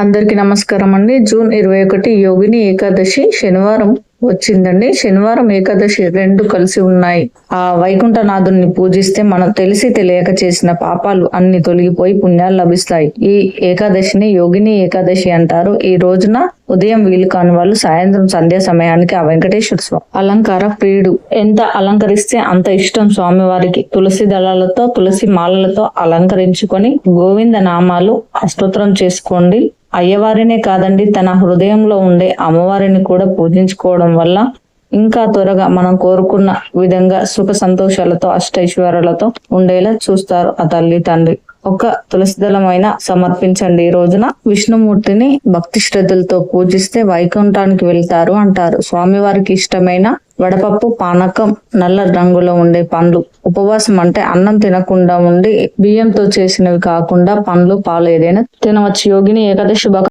అందరికీ నమస్కారం అండి. జూన్ ఇరవై ఒకటి యోగిని ఏకాదశి శనివారం. వచ్చిందండి. శనివారం ఏకాదశి రెండు కలిసి ఉన్నాయి. ఆ వైకుంఠనాథుని పూజిస్తే మనం తెలిసి తెలియక చేసిన పాపాలు అన్ని తొలగిపోయి పుణ్యాలు లభిస్తాయి. ఈ ఏకాదశిని యోగిని ఏకాదశి అంటారు. ఈ రోజున ఉదయం వీలు కాని వాళ్ళు సాయంత్రం సంధ్యా సమయానికి ఆ వెంకటేశ్వర స్వామి అలంకార ప్రియుడు. ఎంత అలంకరిస్తే అంత ఇష్టం స్వామివారికి. తులసి దళాలతో తులసి మాలలతో అలంకరించుకొని గోవింద నామాలు స్తోత్రం చేసుకోండి. అయ్యవారినే కాదండి తన హృదయంలో ఉండే అమ్మవారిని కూడా పూజించుకోవడం వల్ల ఇంకా త్వరగా మనం కోరుకున్న విధంగా సుఖ సంతోషాలతో అష్టైశ్వర్యాలతో ఉండేలా చూస్తారు ఆ తల్లి తండ్రి. ఒక తులసిదళమైన సమర్పించండి. ఈ రోజున విష్ణుమూర్తిని భక్తి శ్రద్ధలతో పూజిస్తే వైకుంఠానికి వెళ్తారు అంటారు. స్వామివారికి ఇష్టమైన వడపప్పు పానకం నల్ల రంగులో ఉండే పండ్లు. ఉపవాసం అంటే అన్నం తినకుండా ఉండి బియ్యంతో చేసినవి కాకుండా పండ్లు పాలు ఏదైనా తినవచ్చు. యోగిని ఏకాదశి